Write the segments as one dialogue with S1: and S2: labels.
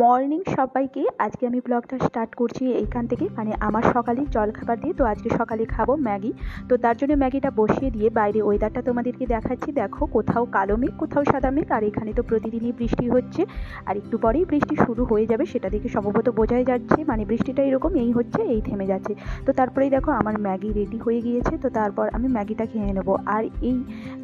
S1: Morning সবাইকে। আজকে আমি ব্লগটা স্টার্ট করছি এইখান থেকে। মানে আমার সকালের জলখাবার দিয়ে, তো আজকে সকালে খাব ম্যাগি। তো তার জন্য ম্যাগিটা বসিয়ে দিয়ে বাইরে ওয়েদারটা তোমাদেরকে দেখাচ্ছি। দেখো, কোথাও কালো মেঘ, কোথাও সাদা মেঘ, আর এখানে তো প্রতিদিনই বৃষ্টি হচ্ছে। আর একটু পরেই বৃষ্টি শুরু হয়ে যাবে, সেটা দেখে সম্ভবত বোঝাই যাচ্ছে। মানে বৃষ্টিটা এরকম, এই হচ্ছে, এই থেমে যাচ্ছে। তো তারপরেই দেখো, আমার ম্যাগি রেডি হয়ে গিয়েছে। তো তারপর আমি ম্যাগিটা খেয়ে নেব। আর এই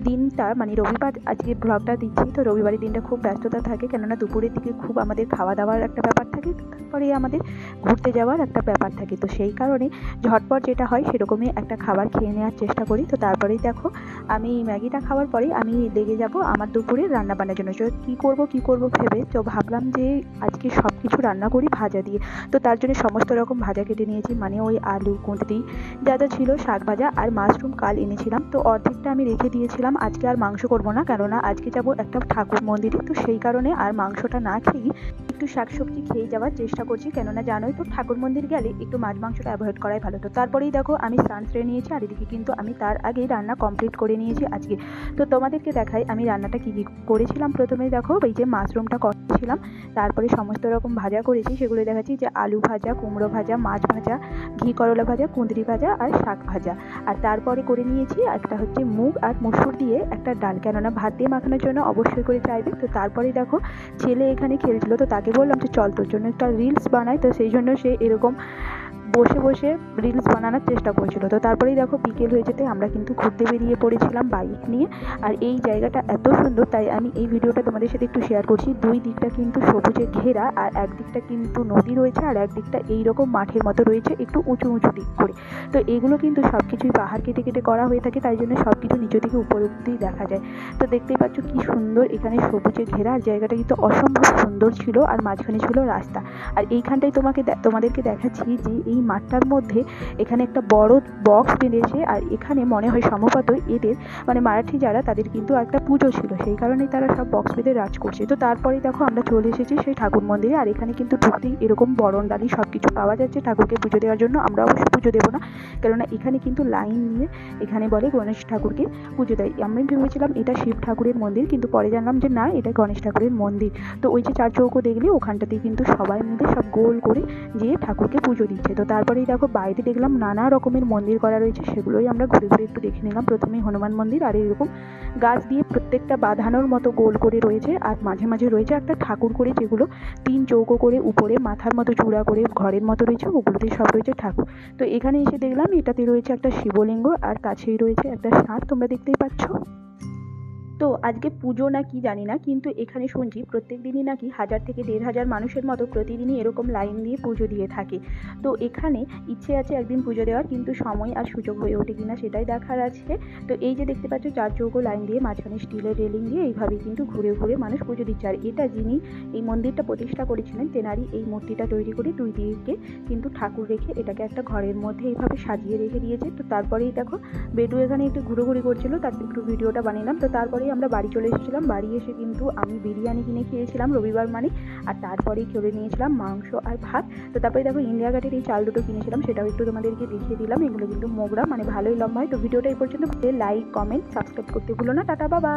S1: দিনটা মানে রবিবার, আজকে ব্লগটা দিচ্ছি। তো রবিবারের দিনটা খুব ব্যস্ততা থাকে, কেননা দুপুরের দিকে খুব আমাদের খাওয়া দাওয়ার একটা ব্যাপার থাকে তারপরেই আমাদের ঘুরতে যাওয়ার একটা ব্যাপার থাকে। তো সেই কারণে ঝটপট যেটা হয় সেরকমই একটা খাবার খেয়ে নেওয়ার চেষ্টা করি। তো তারপরেই দেখো, আমি ম্যাগিটা খাওয়ার পরেই আমি লেগে যাব আমার দুপুরে রান্না বান্নার জন্য। তো কী করব কী করব ভেবে তো ভাবলাম যে আজকে সব কিছু রান্না করি ভাজা দিয়ে। তো তার জন্য সমস্ত রকম ভাজা কেটে নিয়েছি মানে ওই আলু, কুঁদরি, যা যা ছিল শাক ভাজা আর মাশরুম কাল এনেছিলাম। তো অর্ধেকটা আমি রেখে দিয়েছিলাম, আজকে আর মাংস করব না, কেননা আজকে যাব একটা ঠাকুর মন্দিরে। তো সেই কারণে আর মাংসটা না খেয়েই একটু শাকসবজি খেয়ে যাওয়ার চেষ্টা করছি, কেননা জানোই তো ঠাকুর মন্দির গেলে একটু মাছ মাংসটা অ্যাভয়েড করাই ভালো। তো তারপরেই দেখো আমি স্নান সেরে নিয়েছি আর এদিকে কিন্তু আমি তার আগেই রান্না কমপ্লিট করে নিয়েছি আজকে। তো তোমাদেরকে দেখাই আমি রান্নাটা কী কী করেছিলাম। প্রথমেই দেখো এই যে মাশরুমটা করেছিলাম, তারপরে সমস্ত রকম ভাজা করেছি। সেগুলো দেখাচ্ছি যে আলু ভাজা, কুমড়ো ভাজা, মাছ ভাজা, ঘি করলা ভাজা, কুঁদরি ভাজা আর শাক ভাজা। আর তারপরে করে নিয়েছি একটা হচ্ছে মুগ আর মসুর দিয়ে একটা ডাল। কেননা ভাত দিয়ে মাখানোর জন্য অবশ্যই করে চাইবে। তো তারপরে দেখো ছেলে এখানে খেলছিল, তো তাকে বললাম যে চল তোর জন্য একটা রিলস বানাই। তো সেই জন্য সে এরকম বসে বসে রিলস বানানোর চেষ্টা করছিল। তো তারপরেই দেখো বিকেল হয়ে যেতে আমরা কিন্তু ঘুরতে বেরিয়ে পড়েছিলাম বাইক নিয়ে। আর এই জায়গাটা এত সুন্দর, তাই আমি এই ভিডিওটা তোমাদের সাথে একটু শেয়ার করছি। দুই দিকটা কিন্তু সবুজে ঘেরা আর একদিকটা কিন্তু নদী রয়েছে আর একদিকটা এই রকম মাঠের মতো রয়েছে একটু উঁচু উঁচু দিক করে। তো এগুলো কিন্তু সব কিছুই পাহাড় কেটে কেটে করা হয়ে থাকে, তাই জন্য সব কিছু নিচে থেকে উপর অব্দি দেখা যায়। তো দেখতেই পাচ্ছ কি সুন্দর এখানে সবুজে ঘেরা, আর জায়গাটা কিন্তু অসম্ভব সুন্দর ছিল আর মাঝখানে ছিল রাস্তা। আর এইখানটাই তোমাকে তোমাদেরকে দেখাচ্ছি যে এই মাঠটার মধ্যে এখানে একটা বড় বক্স বেঁধেছে আর এখানে মনে হয় সম্ভবত এদের মানে মারাঠি যারা, তাদের কিন্তু একটা পুজো ছিল। সেই কারণেই তারা সব বক্স বেঁধে রাজ করছে। তো তারপরে দেখো আমরা চলে এসেছি সেই ঠাকুর মন্দিরে, আর এখানে কিন্তু ঢুকতেই এরকম বরণ ডালি সব কিছু পাওয়া যাচ্ছে ঠাকুরকে পুজো দেওয়ার জন্য। আমরা পুজো দেবো না। কেননা এখানে কিন্তু লাইন নিয়ে এখানে বলে গণেশ ঠাকুরকে পুজো দেয়। আমি ভেবেছিলাম এটা শিব ঠাকুরের মন্দির, কিন্তু পরে জানলাম যে না, এটা গণেশ ঠাকুরের মন্দির। তো ওই যে চার চৌকো দেখলে ওখানটাতেই কিন্তু সবাই মিলে সব গোল করে যেয়ে ঠাকুরকে পুজো দিচ্ছে। তো তারপরেই দেখো বাইরে দেখলাম নানা রকমের মন্দির করা রয়েছে, সেগুলোই আমরা ঘুরে ঘুরে একটু দেখে নিলাম। প্রথমেই হনুমান মন্দির আর এরকম গাছ দিয়ে প্রত্যেকটা বাঁধানোর মতো গোল করে রয়েছে আর মাঝে মাঝে রয়েছে একটা ঠাকুর করে যেগুলো তিন চৌকো করে উপরে মাথার মতো চূড়া করে ঘরের মতো রয়েছে ওগুলোতে সব রয়েছে ঠাকুর। তো এখানে এসে দেখলাম এটাতে রয়েছে একটা শিবলিঙ্গ আর কাছেই রয়েছে একটা সাপ, তোমরা দেখতেই পাচ্ছ। তো আজকে পুজো না কি জানি না, কিন্তু এখানে শুনছি প্রত্যেক দিনই নাকি হাজার থেকে দেড় হাজার মানুষের মতো প্রতিদিনই এরকম লাইন দিয়ে পুজো দিয়ে থাকে। তো এখানে ইচ্ছে আছে একদিন পুজো দেওয়ার, কিন্তু সময় আর সুযোগ হয়ে ওঠে কিনা সেটাই দেখার আছে তো এই যে দেখতে পাচ্ছ চার চৌকো লাইন দিয়ে, মাঝখানে স্টিলের রেলিং দিয়ে এইভাবেই কিন্তু ঘুরে ঘুরে মানুষ পুজো দিচ্ছে। আর এটা যিনি এই মন্দিরটা প্রতিষ্ঠা করেছিলেন, তেনারই এই মূর্তিটা তৈরি করে দুই দিকে কিন্তু ঠাকুর রেখে এটাকে একটা ঘরের মধ্যে এইভাবে সাজিয়ে রেখে দিয়েছে। তো তারপরেই দেখো বেডু এখানে একটু ঘুরোঘুরি করছিল, তার একটু ভিডিওটা বানিলাম তো তারপরেই আমরা বাড়ি চলে এসেছিলাম। বাড়ি এসে কিন্তু আমি বিরিয়ানি কিনে খেয়েছিলাম রবিবার মানে আর তারপরেই খেলে নিয়েছিলাম মাংস আর ভাত। তো তারপরে দেখো ইন্ডিয়া গাটের এই চাল দুটো কিনেছিলাম, সেটাও একটু তোমাদেরকে দেখিয়ে দিলাম। এগুলো কিন্তু মোগরা মানে ভালোই লম্বা হয়। তো ভিডিওটা এই পর্যন্ত লাইক কমেন্ট সাবস্ক্রাইব করতে ভুলো না। টাটা বাবা